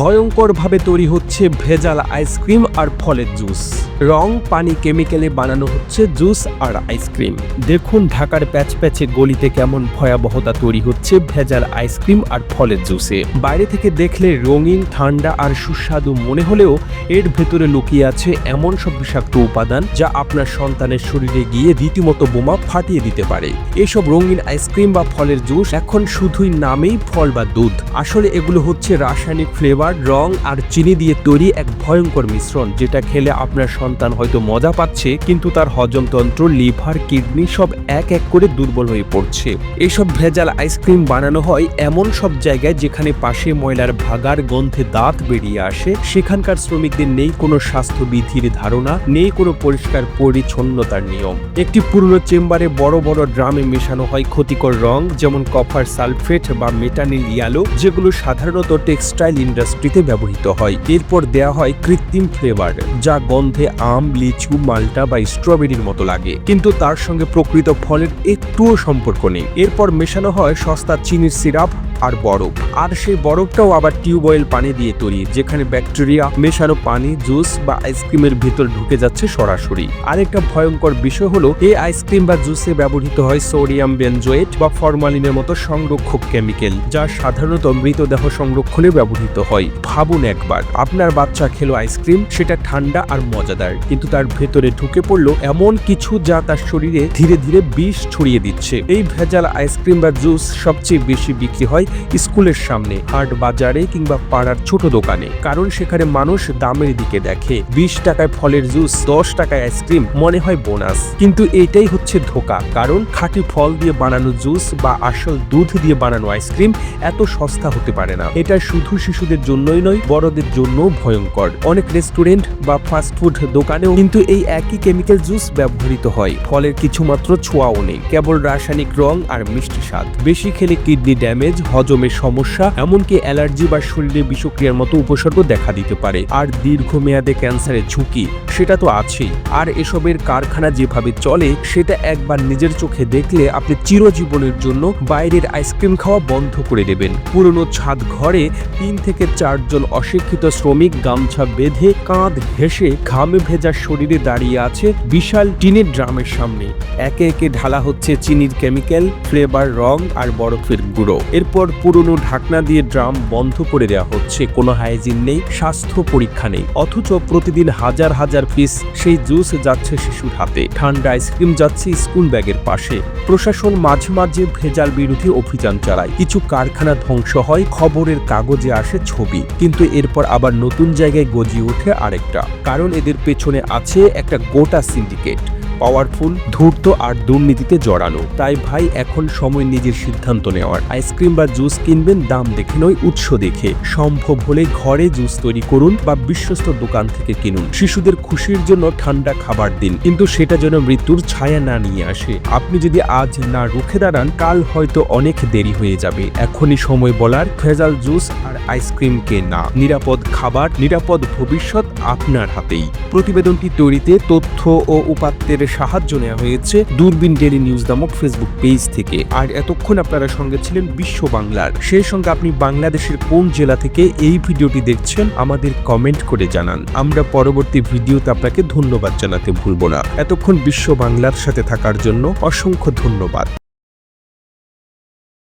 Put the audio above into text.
ভয়ঙ্করভাবে তৈরি হচ্ছে ভেজাল আইসক্রিম আর ফলের জুস। রং, পানি, কেমিক্যালে বানানো হচ্ছে জুস আর আইসক্রিম। দেখুন ঢাকার প্যাচ প্যাচে গলিতে কেমন ভয়াবহতা তৈরি হচ্ছে ভেজাল আইসক্রিম আর ফলের জুসে। বাইরে থেকে দেখলে রঙিন, ঠান্ডা আর সুস্বাদু মনে হলেও এর ভেতরে লুকিয়ে আছে এমন সব বিষাক্ত উপাদান যা আপনার সন্তানের শরীরে গিয়ে রীতিমতো বোমা ফাটিয়ে দিতে পারে। এসব রঙিন আইসক্রিম বা ফলের জুস এখন শুধুই নামেই ফল বা দুধ। আসলে এগুলো হচ্ছে রাসায়নিক ফ্লেভার রং আর চিনি দিয়ে তৈরি এক ভয়ঙ্কর মিশ্রণ, যেটা খেলে আপনার সন্তান হয়তো মজা পাচ্ছে, কিন্তু তার হজমতন্ত্র, লিভার, কিডনি সব এক এক করে দুর্বল হয়ে পড়ছে। এসব ভেজাল আইসক্রিম বানানো হয় এমন সব জায়গায় যেখানে পাশে ময়লার ভাগার গন্ধে দাঁত বেরিয়ে আসে। সেখানকার শ্রমিকদের নেই কোনো স্বাস্থ্যবিধির ধারণা, নেই কোনো পরিষ্কার পরিচ্ছন্নতার নিয়ম। একটি পুরনো চেম্বারে বড় বড় ড্রামে মেশানো হয় ক্ষতিকর রং, যেমন কপার সালফেট বা মেটানিল ইয়ালো, যেগুলো সাধারণত টেক্সটাইল ইন্ডাস্ট্রিতে ব্যবহৃত হয়। এরপর দেয়া হয় কৃত্রিম ফ্লেভার যা গন্ধে আম, লিচু, মাল্টা বা স্ট্রবেরির মতো লাগে। কিন্তু তার সঙ্গে প্রকৃত ফলের একটুও সম্পর্ক নেই। এরপর মেশানো হয় সস্তা চিনির সিরাপ আর বরফ। আর সেই বরফটাও আবার টিউবওয়েল পানি দিয়ে তৈরি, যেখানে ব্যাকটেরিয়া মেশানো পানি জুস বা আইসক্রিমের ভিতর ঢুকে যাচ্ছে সরাসরি। আরেকটা ভয়ঙ্কর বিষয় হলো, এই আইসক্রিম বা জুসে ব্যবহৃত হয় সোডিয়াম বেনজোয়েট বা ফরমালিনের মতো সংরক্ষক কেমিক্যাল যা সাধারণত মৃতদেহ সংরক্ষণে ব্যবহৃত হয়। ভাবুন একবার, আপনার বাচ্চা খেলো আইসক্রিম, সেটা ঠান্ডা আর মজাদার, কিন্তু তার ভেতরে ঢুকে পড়ল এমন কিছু যা তার শরীরে ধীরে ধীরে বিষ ছড়িয়ে দিচ্ছে। এই ভেজাল আইসক্রিম বা জুস সবচেয়ে বেশি বিক্রি হয় স্কুলের সামনে, হাট বাজারে কিংবা পাড়ার ছোট দোকানে, কারণ সেখানে মানুষ দামের দিকে দেখে। বিশ টাকায় ফলের জুস, দশ টাকায় আইসক্রিম, মনে হয় বোনাস। কিন্তু এটাই হচ্ছে ধোকা, কারণ খাঁটি ফল দিয়ে বানানো জুস বা আসল দুধ দিয়ে বানানো আইসক্রিম এত সস্তা হতে পারে না। এটা শুধু শিশুদের জন্যই নয়, বড়দের জন্য ভয়ঙ্কর। অনেক রেস্টুরেন্ট বা ফাস্টফুড দোকানেও কিন্তু এই একই কেমিক্যাল জুস ব্যবহৃত হয়। ফলের কিছুমাত্র ছোঁয়াও নেই। কেবল রাসায়নিক রং আর মিষ্টি স্বাদ। বেশি খেলে কিডনি ড্যামেজ, হজমের সমস্যা, এমনকি অ্যালার্জি বা শরীরে বিষক্রিয়ার মতো উপসর্গ দেখা দিতে পারে। আর দীর্ঘমেয়াদে ক্যান্সারের ঝুঁকি, সেটা তো আছেই। আর এসবের কারখানা যেভাবে চলে, সেটা একবার নিজের চোখে দেখলে আপনি চিরজীবনের জন্য বাইরের আইসক্রিম খাওয়া বন্ধ করে দেবেন। পুরনো ছাদ ঘরে তিন থেকে চারজন অশিক্ষিত শ্রমিক গামছা বেঁধে কাঁধ ঘেঁষে ঘামে ভেজা শরীরে দাঁড়িয়ে আছে বিশাল টিনের ড্রামের সামনে। একে একে ঢালা হচ্ছে চিনির কেমিক্যাল, ফ্লেভার, রং আর বরফের গুঁড়ো। এরপর পুরনো ঢাকনা দিয়ে ড্রাম বন্ধ করে দেওয়া হচ্ছে। কোনো হাইজিন নেই, স্বাস্থ্য পরীক্ষা নেই। অথচ প্রতিদিন হাজার হাজার পিস সেই জুস যাচ্ছে শিশুর হাতে। ঠান্ডা আইসক্রিম যাচ্ছে স্কুল ব্যাগের পাশে। প্রশাসন মাঝে মাঝে ভেজাল বিরোধী অভিযান চালায়। কিছু কারখানা ধ্বংস হয়, খবরের কাগজে আসে ছবি। কিন্তু এরপর আবার নতুন জায়গায় গজিয়ে ওঠে আরেকটা। কারণ এদের পেছনে আছে একটা গোটা সিন্ডিকেট। পাওয়ারফুল ধূর্ত আর দুর্নীতিতে জড়ানো। তাই ভাই, এখন সময় নিজের সিদ্ধান্ত নেওয়ার। আইসক্রিম বা জুস কিনবেন, দাম দেখে নয়, উৎস দেখে। সম্ভব হলে ঘরে জুস তৈরি করুন বা বিশ্বস্ত দোকান থেকে কিনুন। শিশুদের খুশির জন্য ঠান্ডা খাবার দিন, কিন্তু সেটা যেন মৃত্যুর ছায়া না নিয়ে আসে। আপনি যদি আজ না রুখে দাঁড়ান, কাল হয়তো অনেক দেরি হয়ে যাবে। এখনই সময় বলার, ভেজাল জুস আর আইসক্রিমকে না। নিরাপদ খাবার, নিরাপদ ভবিষ্যৎ আপনার হাতেই। প্রতিবেদনটি তৈরিতে তথ্য ও উপাত্তের সাহায্য নেওয়া হয়েছে দূরবীন ডেলি নিউজ নামক ফেসবুক পেজ থেকে। আর এতক্ষণ আপনারা সঙ্গে ছিলেন বিশ্ব বাংলার। সেই সঙ্গে আপনি বাংলাদেশের কোন জেলা থেকে এই ভিডিওটি দেখছেন আমাদের কমেন্ট করে জানান। আমরা পরবর্তী ভিডিওতে আপনাকে ধন্যবাদ জানাতে ভুলব না। এতক্ষণ বিশ্ব বাংলার সাথে থাকার জন্য অসংখ্য ধন্যবাদ।